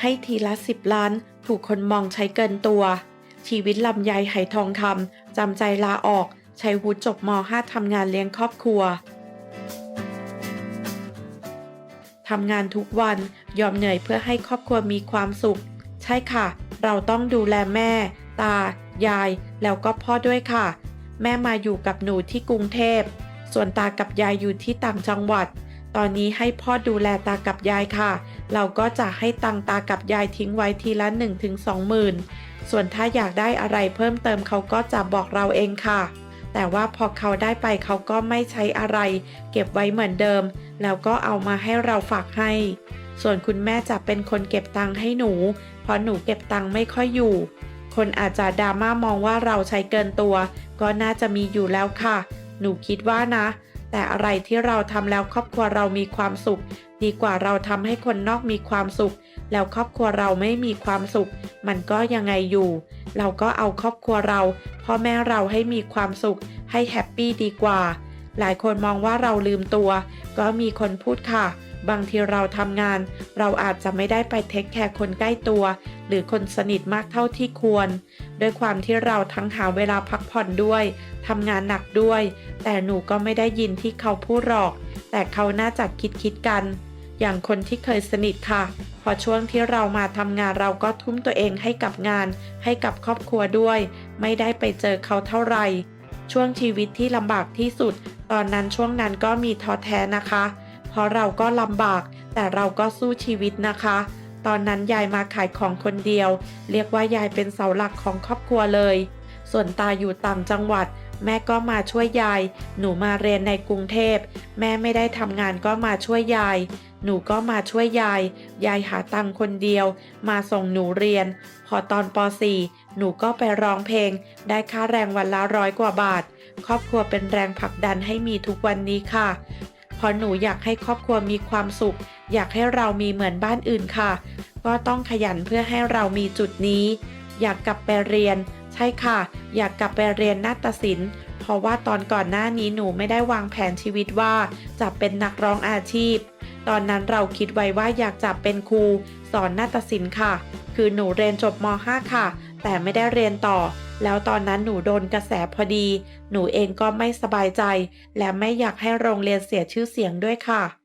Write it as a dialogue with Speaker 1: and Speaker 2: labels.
Speaker 1: ให้ทีละสิบล้าน ถูกคนมองใช้เกินตัว ชีวิตลำไยไหทองคำจำใจลาออกใช้วุฒิจบม .5 ทำงานเลี้ยงครอบครัวทำงานทุกวันยอมเหนื่อยเพื่อให้ครอบครัวมีความสุข ใช่ค่ะ เราต้องดูแลแม่ ตา ยาย แล้วก็พ่อด้วยค่ะ แม่มาอยู่กับหนูที่กรุงเทพ ส่วนตากับยายอยู่ที่ต่างจังหวัด ตอนนี้ให้พ่อดูแลตากับยายค่ะ เราก็จะให้ตังตากับยายทิ้งไว้ทีละ1ถึง2หมื่นส่วนถ้าอยากได้อะไรเพิ่มเติมเขาก็จะบอกเราเองค่ะ แต่ว่าพอเขาได้ไปเขาก็ไม่ใช้อะไร เก็บไว้เหมือนเดิม แล้วก็เอามาให้เราฝากให้ ส่วนคุณแม่จะเป็นคนเก็บตังค์ให้หนู เพราะหนูเก็บตังค์ไม่ค่อยอยู่ คนอาจจะดราม่ามองว่าเราใช้เกินตัว ก็น่าจะมีอยู่แล้วค่ะ หนูคิดว่านะ แต่อะไรที่เราทำแล้วครอบครัวเรามีความสุข ดีกว่าเราทำให้คนนอกมีความสุข แล้วครอบครัวเราไม่มีความสุข มันก็ยังไงอยู่ เราก็เอาครอบครัวเราพ่อแม่เราให้มีความสุข ให้แฮปปี้ดีกว่า หลายคนมองว่าเราลืมตัว ก็มีคนพูดค่ะ บางทีเราทำงาน เราอาจจะไม่ได้ไปเทคแคร์คนใกล้ตัว หรือคนสนิทมากเท่าที่ควร ด้วยความที่เราทั้งหาเวลาพักผ่อนด้วยทำงานหนักด้วย แต่หนูก็ไม่ได้ยินที่เขาพูดหรอก แต่เขาน่าจะคิดคิดกัน อย่างคนที่เคยสนิทค่ะ พอช่วงที่เรามาทำงานเราก็ทุ่มตัวเองให้กับงาน ให้กับครอบครัวด้วย ไม่ได้ไปเจอเขาเท่าไหร่ช่วงชีวิตที่ลำบากที่สุด ตอนนั้นช่วงนั้นก็มีท้อแท้นะคะ เพราะเราก็ลำบาก แต่เราก็สู้ชีวิตนะคะ ตอนนั้นยายมาขายของคนเดียว เรียกว่ายายเป็นเสาหลักของครอบครัวเลย ส่วนตาอยู่ต่างจังหวัด แม่ก็มาช่วยยาย หนูมาเรียนในกรุงเทพ แม่ไม่ได้ทำงานก็มาช่วยยาย หนูก็มาช่วยยาย ยายหาตังค์คนเดียว มาส่งหนูเรียน พอตอนป .4 หนูก็ไปร้องเพลง ได้ค่าแรงวันละร้อยกว่าบาท ครอบครัวเป็นแรงผลักดันให้มีทุกวันนี้ค่ะ ราะหนูอยากให้ครอบครัวมีความสุข อยากให้เรามีเหมือนบ้านอื่นค่ะ ก็ต้องขยันเพื่อให้เรามีจุดนี้ อยากกลับไปเรียน ใช่ค่ะ อยากกลับไปเรียนนาฏศิลป์ เพราะว่าตอนก่อนหน้านี้หนูไม่ได้วางแผนชีวิตว่าจะเป็นนักร้องอาชีพ ตอนนั้นเราคิดไว้ว่าอยากจะเป็นครูสอนนาฏศิลป์ค่ะ คือหนูเรียนจบม .5 ค่ะ แต่ไม่ได้เรียนต่อ แล้วตอนนั้นหนูโดนกระแสพอดี หนูเองก็ไม่สบายใจ และไม่อยากให้โรงเรียนเสียชื่อเสียงด้วยค่ะ